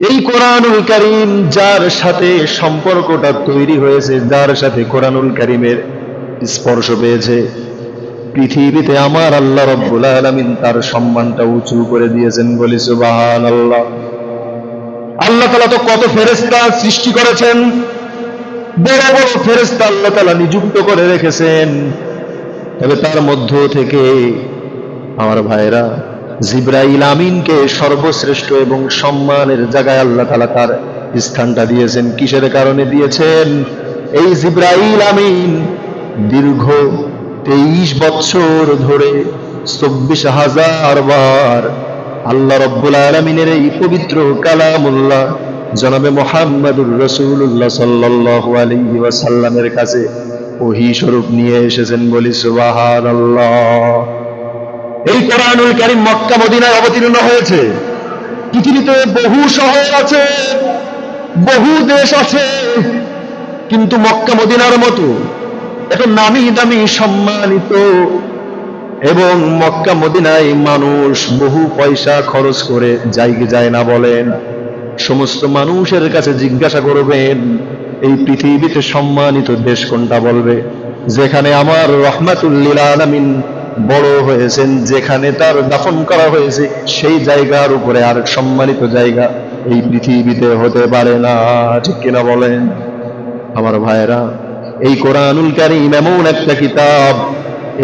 এই কোরআনুল করিম যার সাথে সম্পর্কটা তৈরি হয়েছে, যার সাথে কোরআনুল করিমের স্পর্শ পেয়েছে। পৃথিবীতে আমার আল্লাহ রব্বুল আলামিন তার সম্মানটা উঁচু করে দিয়েছেন বলি সুবাহান আল্লাহ আল্লাহ তালা তো কত ফেরেস্তা সৃষ্টি করেছেন। বড় বড় ফেরেস্তা আল্লাহ তালা নিযুক্ত করে রেখেছেন। তবে তার মধ্য থেকে আমার ভাইরা জিব্রাইল আমিনকে সর্বশ্রেষ্ঠ এবং সম্মানের জায়গায় আল্লাহ তালা তার স্থানটা দিয়েছেন। কিসের কারণে দিয়েছেন? এই জিব্রাইল আমিন দীর্ঘ তেইশ বছর ধরে চব্বিশ হাজার বার আল্লাহ রব্বুল আলমিনের এই পবিত্র কালামুল্লাহ জনাবে মোহাম্মদুর রসুল্লাহ সাল্লাহ আলহি ওয়াসাল্লামের কাছে ওহি স্বরূপ নিয়ে এসেছেন বলি সুবাহান এই কোরআনুল কারিম মক্কা, মদিনায় অবতীর্ণ হয়েছে। পৃথিবীতে বহু শহর আছে, বহু দেশ আছে, কিন্তু মক্কা, মদিনার মতো এত নামি দামি সম্মানিত এবং মক্কা, মদিনায় মানুষ বহু পয়সা খরচ করে যাইকে যায় না বলেন। সমস্ত মানুষের কাছে জিজ্ঞাসা করবেন, এই পৃথিবীতে সম্মানিত দেশ কোনটা বলবে? যেখানে আমার রহমাতুল্লিল আলমিন বড় হয়েছেন, যেখানে তার দাফন করা হয়েছে, সেই জায়গার উপরে আর সম্মানিত জায়গা এই পৃথিবীতে হতে পারে না। ঠিক কিনা বলেন? আমার ভাইরা এই কোরআনুল কারিম এমন একটা কিতাব,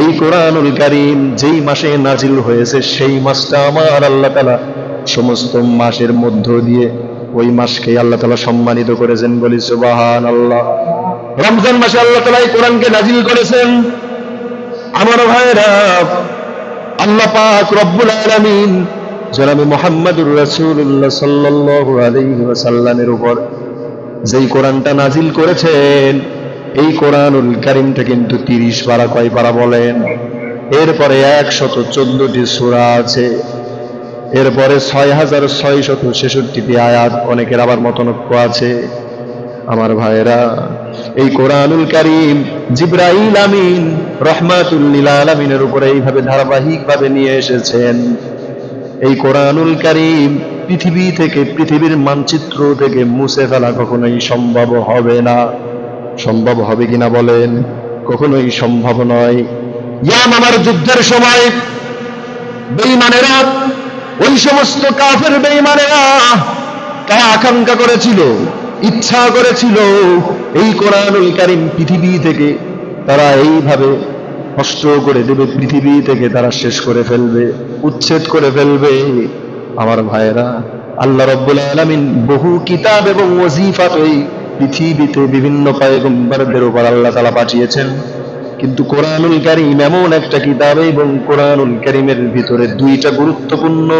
এই কোরআনুল কারিম যেই মাসে নাজিল হয়েছে, সেই মাসটা আমার আল্লাহ তালা সমস্ত মাসের মধ্য দিয়ে ওই মাসকে আল্লাহ তালা সম্মানিত করেছেন বলি সুবাহান আল্লাহ রমজান মাসে আল্লাহ তালা এই কোরআনকে নাজিল করেছেন। আমার ভাইরা আল্লাহ পাক রব্বুল আলামিন জনাবে মোহাম্মদুর রাসূলুল্লাহ সাল্লাল্লাহু আলাইহি ওয়াসাল্লামের উপর যেই কোরআনটা নাজিল করেছেন, এই কোরআনুল কারিমটা কিন্তু তিরিশ পারা কয় পারা বলেন? এরপরে একশত চোদ্দটি সূরা আছে। এরপরে ছয় হাজার ছয় শত ছেষট্টিটি আয়াত অনেকের আবার মতনক্য আছে। আমার ভাইয়েরা এই কোরআনুল কারিম জিব্রাইল আমিন রহমাতুল্লিল আলমিনের উপরে এইভাবে ধারাবাহিকভাবে নিয়ে এসেছেন। এই কোরআনুল কারিম পৃথিবী থেকে, পৃথিবীর মানচিত্র থেকে মুছে ফেলা কখনোই সম্ভব হবে না। সম্ভব হবে কিনা বলেন? কখনোই সম্ভব নয়। আমার যুদ্ধের সময় বেইমানেরা ওই সমস্ত কাফের বেইমানেরা তারা আকাঙ্ক্ষা করেছিল ইচ্ছা করেছিল এই কোরআনুল কারিম পৃথিবী থেকে তারা এইভাবে নষ্ট করে দেবে, পৃথিবী থেকে তারা শেষ করে ফেলবে, উচ্ছেদ করে ফেলবে। আমার ভাইয়েরা, আল্লাহ রব্বুল আলমিন বহু কিতাব এবং ওজিফাত ওই পৃথিবীতে বিভিন্ন পায়গম্বরদের উপর আল্লাহ তালা পাঠিয়েছেন। কিন্তু কোরআনুল কারিম এমন একটা কিতাব এবং কোরআনুল কারিমের ভিতরে দুইটা গুরুত্বপূর্ণ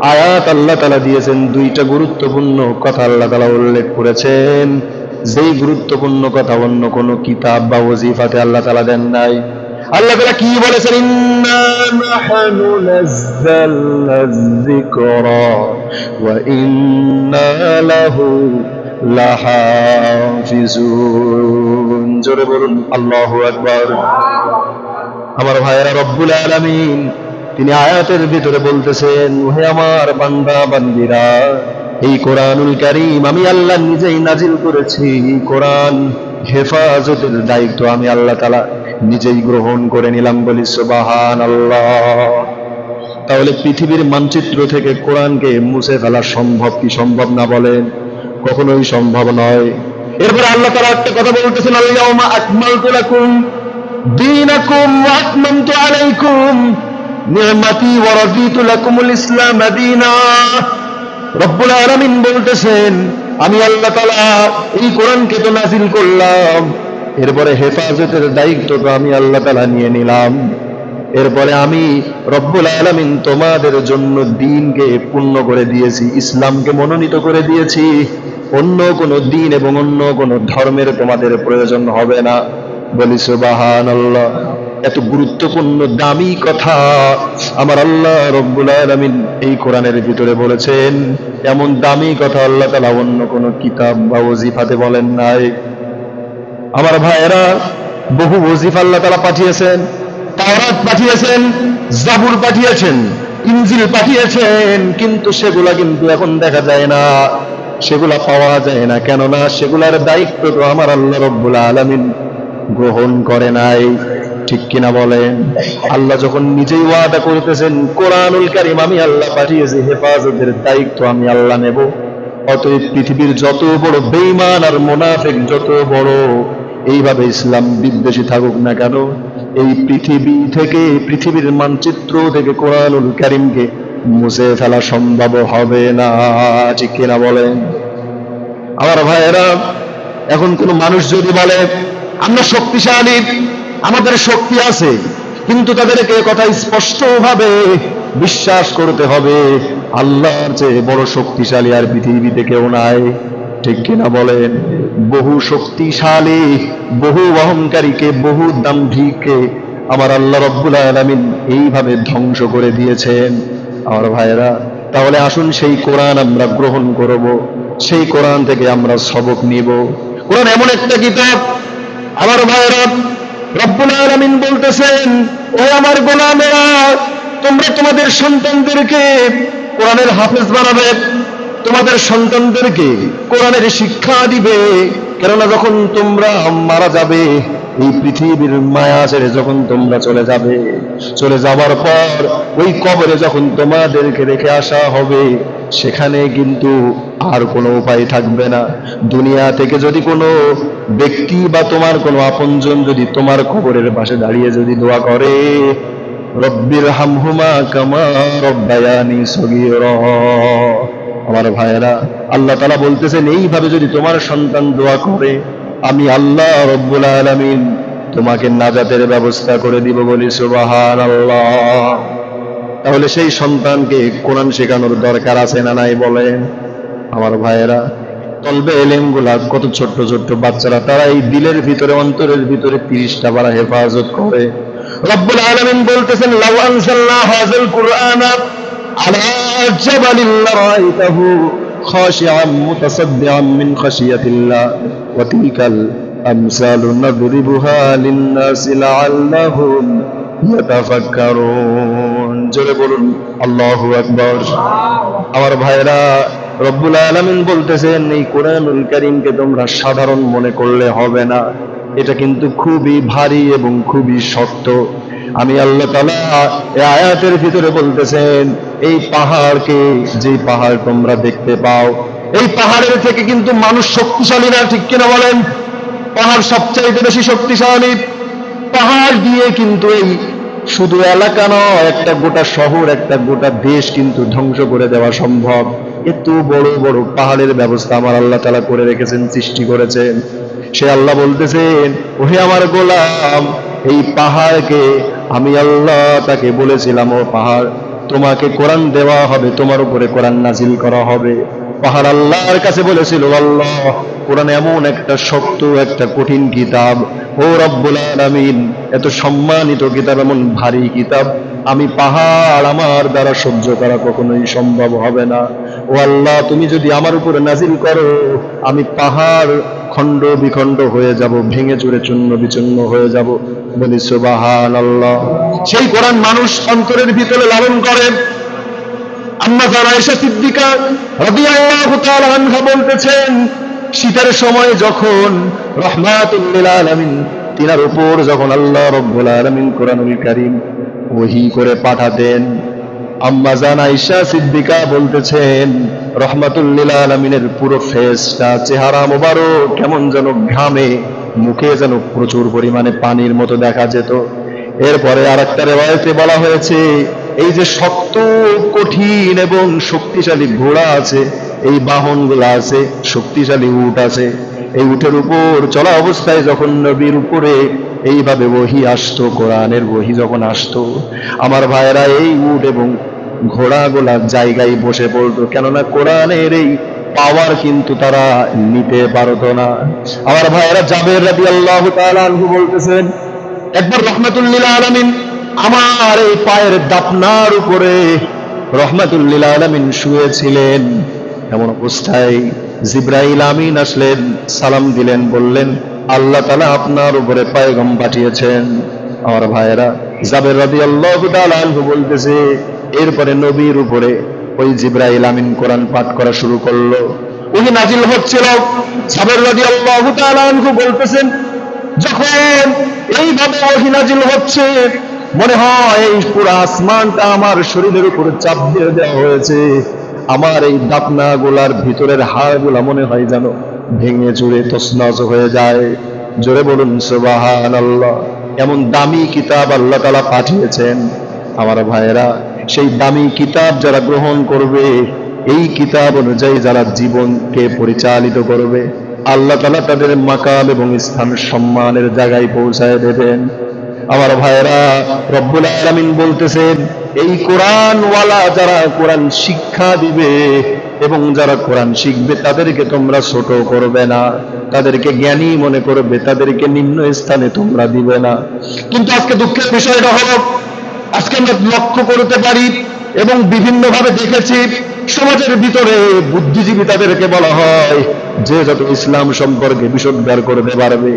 আয়াত আল্লাহ তালা দিয়েছেন দুইটা গুরুত্বপূর্ণ কথা আল্লাহ তালা উল্লেখ করেছেন। যেই গুরুত্বপূর্ণ কথা অন্য কোনো কিতাব বা ওজিফাতে আল্লাহ তালা দেন নাই। আল্লাহ তালা কি বলেছেন? জোরে বলুন, আল্লাহু আকবার। আমার ভাইয়েরা, রব্বুল আলামিন তিনি আয়াতের ভিতরে বলতেছেন, হে আমার বান্দা, বান্দিরা, এই কোরআনুল কারীম আমি আল্লাহ নিজেই নাজিল করেছি। কোরআন হেফাজতের দায়িত্ব আমি আল্লাহ তালা নিজেই গ্রহণ করে নিলাম বলি সুবাহান আল্লাহ তাহলে পৃথিবীর মানচিত্র থেকে কোরআনকে মুছে ফেলা সম্ভব কি সম্ভব না বলেন? কখনোই সম্ভব নয়। এরপরে আল্লাহ তালা একটা কথা বলতেছেন আল্লাহ আকমালতু লাকুম দীনাকুম ওয়া আতমামতু আলাইকুম। নি'মাতি ওয়া রাদিতু লাকুমুল ইসলাম দীনা রব্বুল আলামিন বলতেছেন, আমি আল্লাহ তাআলা এই কোরআনকে তো নাজিল করলাম। এরপরে হেফাজতের দায়িত্ব তো আমি আল্লাহ তাআলা নিয়ে নিলাম। এরপরে আমি রব্বুল আলামিন তোমাদের জন্য দিনকে পূর্ণ করে দিয়েছি, ইসলামকে মনোনীত করে দিয়েছি। অন্য কোনো দিন এবং অন্য কোনো ধর্মের তোমাদের প্রয়োজন হবে না। বলি সুবাহান আল্লাহ এত গুরুত্বপূর্ণ, দামি কথা। আমার আল্লাহ রব্বুল আলামিন এই কোরআনের ভিতরে বলেছেন, এমন দামি কথা আল্লাহ তালা অন্য কোনো কিতাব বা ওজিফাতে বলেন নাই। আমার ভাইয়েরা, বহু ওজিফা আল্লাহ তালা পাঠিয়েছেন, তাওরাত পাঠিয়েছেন, জাবুর পাঠিয়েছেন, ইনজিল পাঠিয়েছেন, কিন্তু সেগুলা কিন্তু এখন দেখা যায় না। সেগুলা পাওয়া যায় না। কেননা সেগুলার দায়িত্ব তো আমার আল্লাহ রব্বুল আলামিন গ্রহণ করে নাই। ঠিক কিনা বলেন আল্লাহ যখন নিজেই ওয়াদা করতেছেন, কোরআনুল কারিম আমি আল্লাহ পাঠিয়েছি, হেফাজতের দায়িত্ব আমি আল্লাহ নেব। অতএব পৃথিবীর যত বড় বেঈমান আর মোনাফেক, যত বড় এইভাবে ইসলাম বিদ্বেষী থাকুক না কেন, এই পৃথিবী থেকে, পৃথিবীর মানচিত্র থেকে কোরআনুল কারিমকে মুছে ফেলা সম্ভব হবে না, ঠিক কিনা বলেন আমার ভাইয়েরা, এখন কোন মানুষ যদি বলে, আমরা শক্তিশালী আমাদের শক্তি আছে, কিন্তু তাদেরকে কথা স্পষ্ট ভাবে বিশ্বাস করতে হবে। আল্লাহর চেয়ে বড় শক্তিশালী আর পৃথিবীতে কেউ নাই। ঠিক কিনা বলেন? বহু শক্তিশালী, বহু অহংকারীকে, বহু দাম্ভিককে আমার আল্লাহ রব্বুল আলামিন এইভাবে ধ্বংস করে দিয়েছেন। আমার ভাইরা তাহলে আসুন সেই কোরআন আমরা গ্রহণ করব, সেই কোরআন থেকে আমরা সবক নিব। কোরআন এমন একটা কিতাব, আমার ভাইয়েরা রব্বুল আলমিন বলতেছেন, ও আমার গোলামেরা, তোমরা তোমাদের সন্তানদেরকে কোরআনের হাফেজ বানাবে, তোমাদের সন্তানদেরকে কোরআনের শিক্ষা দিবে। কেননা যখন তোমরা মারা যাবে এই পৃথিবীর মায়া ছেড়ে যখন তোমরা চলে যাবে, চলে যাবার পর ওই কবরে যখন তোমাদেরকে রেখে আসা হবে, সেখানে কিন্তু আর কোনো উপায় থাকবে না। দুনিয়া থেকে যদি কোনো ব্যক্তি বা তোমার কোনো আপনজন যদি তোমার কবরের পাশে দাঁড়িয়ে যদি দোয়া করে রব্বির হামহুমা কামা রব্বায়ানি সগীরা। আমার ভাইয়েরা, আল্লাহ তালা বলতেছেন, এইভাবে যদি তোমার সন্তান দোয়া করে আমি আল্লাহ রব্বুল আলমিন তোমাকে নাজাতের ব্যবস্থা করে দিব বলি সুবাহান আল্লাহ তাহলে সেই সন্তানকে কোরআন শেখানোর দরকার আছে না নাই বলেন? আমার ভাইয়েরা, তলবে এলেমগুলা কত ছোট্ট ছোট্ট বাচ্চারা তারা এই দিলের ভিতরে, অন্তরের ভিতরে তিরিশটা বারা হেফাজত করে। রব্বুল আলামিন বলতেছেন, লাউ আনসালনা হাযাল কুরআনা আলা জাবালিন লারাইতাহু। খাশিআন মুতাসাদ্দিআন মিন খাশিয়াতিল্লাহ ওয়া তিলকাল আমসালু নাদরিবুহা লিন-নাসি লাআল্লাহুম ইয়াতাফাক্কারুন জোরে বলুন, আল্লাহু আমার ভাইরা রব্বুল আলামিন বলতেছেন, এই কোরআনুল কারীমকে তোমরা সাধারণ মনে করলে হবে না। এটা কিন্তু খুবই ভারী এবং খুবই শক্ত। আমি আল্লাহ তালা আয়াতের ভিতরে বলতেছেন, এই পাহাড়কে যে পাহাড় তোমরা দেখতে পাও, এই পাহাড়ের থেকে কিন্তু মানুষ শক্তিশালী না, ঠিক কিনা বলেন? পাহাড় সবচাইতে বেশি শক্তিশালী। পাহাড় দিয়ে কিন্তু এই শুধু এলাকা নয়, একটা গোটা শহর, একটা গোটা দেশ কিন্তু ধ্বংস করে দেওয়া সম্ভব। এত বড় বড় পাহাড়ের ব্যবস্থা আমার আল্লাহ তালা করে রেখেছেন, সৃষ্টি করেছেন। সে আল্লাহ বলতেছেন, ওহে আমার গোলাম, এই পাহাড়কে আমি আল্লাহ তাকে বলেছিলাম, ও পাহাড়, তোমাকে কোরআন দেওয়া হবে, তোমার উপরে কোরআন নাজিল করা হবে। পাহাড় আল্লাহর কাছে বলেছিল, আল্লাহ, কোরআন এমন একটা শক্ত, একটা কঠিন কিতাব। ও রব্বুল আলামিন, এত সম্মানিত কিতাব, এমন ভারী কিতাব। আমি পাহাড় আমার দ্বারা সহ্য করা কখনোই সম্ভব হবে না। ও আল্লাহ, তুমি যদি আমার উপরে নাজিল করো, আমি পাহাড় খণ্ড বিখণ্ড হয়ে যাব, ভেঙে চুরে চূর্ণ বিচূর্ণ হয়ে যাব। বলি সুবাহান আল্লাহ সেই কোরআন মানুষ অন্তরের ভিতরে লালন করে। আম্মা সিদ্দিকা আনহা বলতেছেন, শীতের সময় যখন রহমাতুল্লিল আলামিন তিনার উপর যখন আল্লাহ রব্বুল আলামিন কোরআনুল কারীম করে পাঠাতেন আম্মা জান আয়েশা সিদ্দিকা বলতেছেন, রহমাতুল্লিল আলামিনের পুরো ফেসটা, চেহারা মোবারক, কেমন যেন ঘামে মুখে যেন প্রচুর পরিমাণে পানির মতো দেখা যেত। এরপরে আর একটা রেওয়ায়তে বলা হয়েছে, এই যে শক্ত, কঠিন এবং শক্তিশালী ঘোড়া আছে, এই বাহনগুলো আছে, শক্তিশালী উট আছে। এই উটের উপর চলা অবস্থায় যখন নবীর উপরে এইভাবে বহি আসতো, কোরআনের বহি যখন আসতো, আমার ভাইয়েরা এই উট এবং ঘোড়াগুলা জায়গায় বসে পড়তো, কেননা কোরআনের এই পাওয়ার কিন্তু তারা নিতে পারতো না। আমার ভাইয়েরা জাবের রাদি আল্লাহ আনহু বলতেছেন, একবার রহমতুল্লিল আলমিন আমার এই পায়ের দাপনার উপরে রহমতুল্লিল আলমিন শুয়েছিলেন। এমন অবস্থায় জিব্রাইল আমিন আসলেন, সালাম দিলেন, বললেন আল্লাহ তালা আপনার উপরে পায়গম পাঠিয়েছেন। আমার ভাইয়েরা, জাবের রাদি আল্লাহ বলতেছে, এরপরে নবীর উপরে ওই জিব্রাইল আমিন কোরআন পাঠ করা শুরু করল। ওই নাজিল হচ্ছিল। জাবের রাদি আল্লাহ বলতেছেন, যখন এইভাবে ওহি নাজিল হচ্ছে, মনে হয় এই পুরো আসমানটা আমার শরীরের উপরে চাপ দিয়ে দেওয়া হয়েছে। আমার এই দাপনা গোলার ভিতরের হাড়গুলা মনে হয় যেন ভেঙে চুরে তসনস হয়ে যায়। জোরে বলুন সুবাহান আল্লাহ এমন দামি কিতাব আল্লাহ তালা পাঠিয়েছেন। আমার ভাইয়েরা, সেই দামি কিতাব যারা গ্রহণ করবে, এই কিতাব অনুযায়ী যারা জীবনকে পরিচালিত করবে, আল্লাহ তালা তাদের মাকাম এবং স্থান সম্মানের জায়গায় পৌঁছায় দেবেন। আমার ভাইয়েরা, রব্বুল আলামিন বলতেছেন এই কোরআন ওয়ালা যারা কোরআন শিক্ষা দিবে এবং যারা কোরআন শিখবে, তাদেরকে তোমরা ছোট করবে না। তাদেরকে জ্ঞানী মনে করবে, তাদেরকে নিম্ন স্থানে তোমরা দিবে না। কিন্তু আজকে দুঃখের বিষয়টা হলো, আজকে আমরা লক্ষ্য করতে পারি এবং বিভিন্নভাবে দেখেছি, সমাজের ভিতরে বুদ্ধিজীবী তাদেরকে বলা হয়, যে যত ইসলাম সম্পর্কে বিশদ করতে পারবে।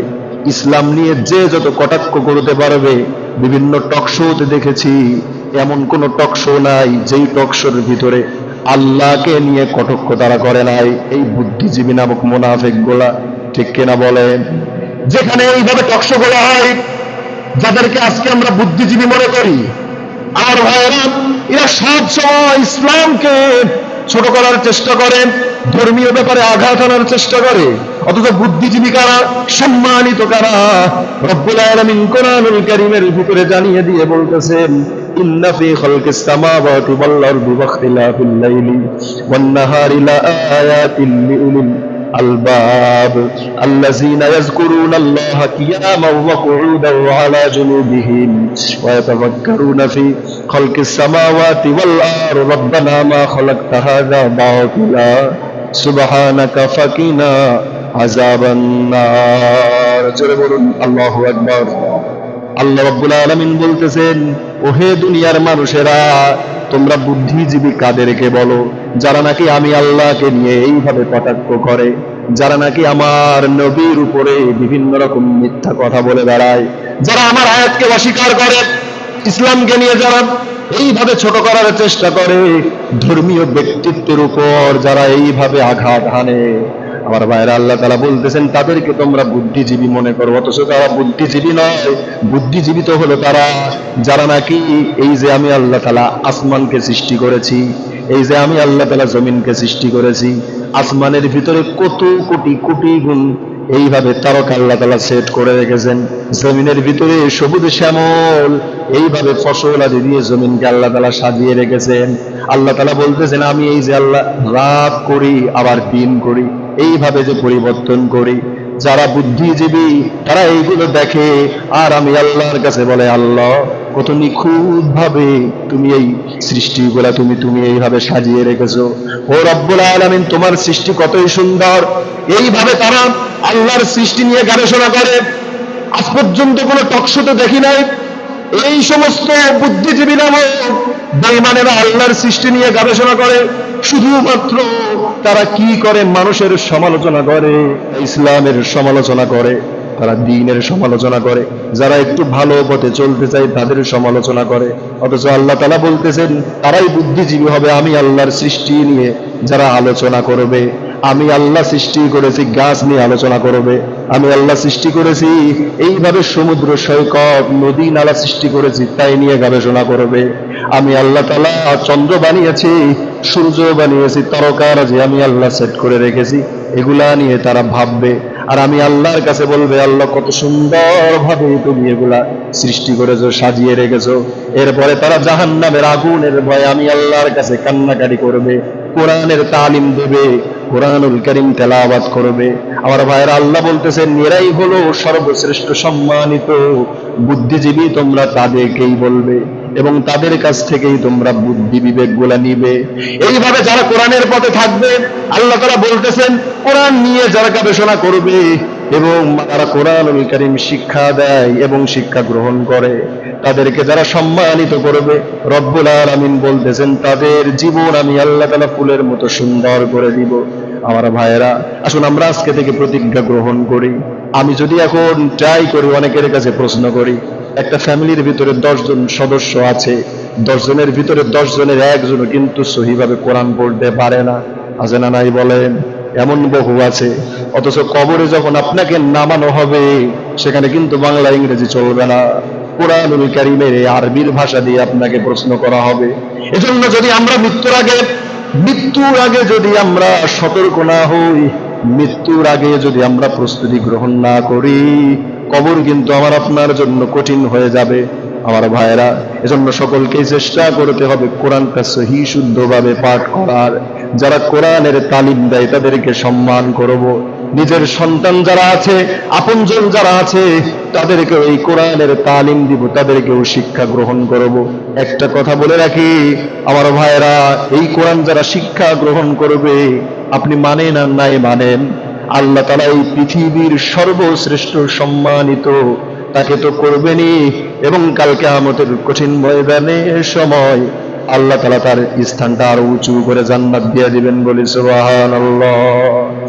ইসলাম নিয়ে যে যত কটাক্ষ করতে পারবে, বিভিন্ন টকশোতে দেখেছি, এমন কোন টকশো নাই যেই টকশোর ভিতরে আল্লাহকে নিয়ে কটক্ষ তারা করে নাই। এই বুদ্ধিজীবী নামক মোনাফেক গোলা, ঠিক কিনা বলেন? যেখানে এইভাবে টকশো বলা হয়, যাদেরকে আজকে আমরা বুদ্ধিজীবী মনে করি। আর এরা সব সময় ইসলামকে ছোট করার চেষ্টা করে, ধর্মীয় ব্যাপারে আঘাত আনার চেষ্টা করে। অথচ বুদ্ধিজীবী কারা সম্মানিত কারা রব্বুল আলামিন কোরআনুল কারীমের ভিতরে জানিয়ে দিয়ে বলতেছেন ইন্না ফি খালকিস সামাওয়াতি ওয়াল আরদি ওয়া ইখতিলাফিল লাইলি ওয়ান নাহারি লাআয়াতিন লিউলিল الباب الذين يذكرون الله قياما وقعودا وعلى جنوبهم ويتفكرون في خلق السماوات والارض ربنا ما خلقت هذا باطلا سبحانك فقنا জোরে বলুন, আল্লাহ বলতেছেন, ওহে দুনিয়ার মানুষেরা, তোমরা বুদ্ধিজীবী কাদেরকে বলো, যারা নাকি আমি আল্লাহকে নিয়ে এইভাবে কটাক্ষ করে, যারা নাকি আমার নবীর উপরে বিভিন্ন রকম মিথ্যা কথা বলে বেড়ায়, যারা আমার আয়াতকে অস্বীকার করে, ইসলামকে নিয়ে যারা এইভাবে ছোট করার চেষ্টা করে, ধর্মীয় ব্যক্তিত্বের উপর যারা এইভাবে আঘাত হানে আমার ভাইরা আল্লাহ তালা বলতেছেন, তাদেরকে তোমরা বুদ্ধিজীবী মনে করো, অথচ তারা বুদ্ধিজীবী নয়। বুদ্ধিজীবী তো হলো তারা, যারা নাকি এই যে আমি আল্লাহ তালা আসমানকে সৃষ্টি করেছি, এই যে আমি আল্লাহ তালা জমিনকে সৃষ্টি করেছি, আসমানের ভিতরে কত কোটি কোটি গুণ এইভাবে তারকা আল্লাহ তালা সেট করে রেখেছেন। জমিনের ভিতরে সবুজ শ্যামল, এইভাবে ফসল আদি দিয়ে জমিনকে আল্লাহ তালা সাজিয়ে রেখেছেন। আল্লাহ তালা বলতেছেন, আমি এই যে আল্লাহ রাত করি, আবার দিন করি। এইভাবে যে পরিবর্তন করি, যারা বুদ্ধিজীবী, তারা এইগুলো দেখে, আর আমি আল্লাহর কাছে বলে, আল্লাহ, কত নিখুঁত ভাবে তুমি এই সৃষ্টিগুলা তুমি তুমি এইভাবে সাজিয়ে রেখেছো। ও রব্বুল আলামিন, তোমার সৃষ্টি কতই সুন্দর। এইভাবে তারা আল্লাহর সৃষ্টি নিয়ে গবেষণা করে। আজ পর্যন্ত কোনো টকশোতে দেখি নাই। এই সমস্ত বুদ্ধিজীবী নামক বেইমানেরা আল্লাহর সৃষ্টি নিয়ে গবেষণা করে, শুধুমাত্র তারা কি করে মানুষের সমালোচনা করে, ইসলামের সমালোচনা করে, তারা দিনের সমালোচনা করে, যারা একটু ভালো পথে চলতে চায় তাদের সমালোচনা করে। অথচ আল্লাহ তালা বলতেছেন, তারাই বুদ্ধিজীবী হবে, আমি আল্লাহর সৃষ্টি নিয়ে যারা আলোচনা করবে, আমি আল্লাহ সৃষ্টি করেছি, গাছ নিয়ে আলোচনা করবে। আমি আল্লাহ সৃষ্টি করেছি, এইভাবে সমুদ্র, সৈকত, নদী, নালা সৃষ্টি করেছি, তাই নিয়ে গবেষণা করবে। আমি আল্লাহ তালা চন্দ্র বানিয়েছি, সূর্য বানিয়েছি, তরকার যে আমি আল্লাহ সেট করে রেখেছি, এগুলা নিয়ে তারা ভাববে। আর আমি আল্লাহর কাছে বলবে, আল্লাহ কত সুন্দর ভাবে তুমি এগুলা সৃষ্টি করেছ, সাজিয়ে রেখেছো। এরপরে তারা জাহান নামের আগুনের ভয়ে আমি আল্লাহর কাছে কান্নাকাটি করবে, কোরআনের তালিম দেবে। কোরআনুল করিম তেলাওয়াত করবে। আমার ভাইয়েরা, আল্লাহ বলতেছেন, এরাই হলো সর্বশ্রেষ্ঠ সম্মানিত বুদ্ধিজীবী, তোমরা তাদেরকেই বলবে এবং তাদের কাছ থেকেই তোমরা বুদ্ধি বিবেকগুলা নিবে। এইভাবে যারা কোরআনের পথে থাকবে, আল্লাহ তারা বলতেছেন, কোরআন নিয়ে যারা গবেষণা করবে এবং তারা কোরআন করিম শিক্ষা দেয় এবং শিক্ষা গ্রহণ করে তাদেরকে যারা সম্মানিত করবে, রব্বুল আলামিন বলতেছেন, তাদের জীবন আমি আল্লাহ তালা ফুলের মতো সুন্দর করে দিব। আমার ভাইয়েরা, আসুন আমরা আজকে থেকে প্রতিজ্ঞা গ্রহণ করি। আমি যদি এখন ট্রাই করি, অনেকের কাছে প্রশ্ন করি, একটা ফ্যামিলির ভিতরে দশজন সদস্য আছে, দশজনের ভিতরে দশজনের একজনও কিন্তু সহিভাবে কোরআন পড়তে পারে না। আছে না নাই বলেন? এমন বহু আছে। অথচ কবরে যখন আপনাকে নামানো হবে, সেখানে কিন্তু বাংলা, ইংরেজি চলবে না। কোরআনুল কারিমের আরবির ভাষা দিয়ে আপনাকে প্রশ্ন করা হবে। এজন্য যদি আমরা মৃত্যুর আগে মৃত্যুর আগে যদি আমরা সতর্ক না হই, মৃত্যুর আগে যদি আমরা প্রস্তুতি গ্রহণ না করি, কবর কিন্তু আমার আপনার জন্য কঠিন হয়ে যাবে, আমার এজন্য সকলকেই চেষ্টা করতে হবে কোরআনটা সহি, শুদ্ধভাবে পাঠ করার। যারা কোরআনের তালিম দেয়, তাদেরকে সম্মান করব। নিজের সন্তান যারা আছে, আপনজন যারা আছে, তাদেরকে এই কোরআনের তালিম দিব, তাদেরকেও শিক্ষা গ্রহণ করব। একটা কথা বলে রাখি, আমার ভাইয়েরা, এই কোরআন যারা শিক্ষা গ্রহণ করবে, আপনি মানেন আর নাই মানেন, আল্লাহ তালা এই পৃথিবীর সর্বশ্রেষ্ঠ সম্মানিত, তাকে তো করবেনই, এবং কালকে আমাদের কঠিন ময়দানের সময় আল্লাহ তালা তার স্থানটা আরও উঁচু করে জান্নাত দিয়ে দিবেন বলি সুবহানাল্লাহ।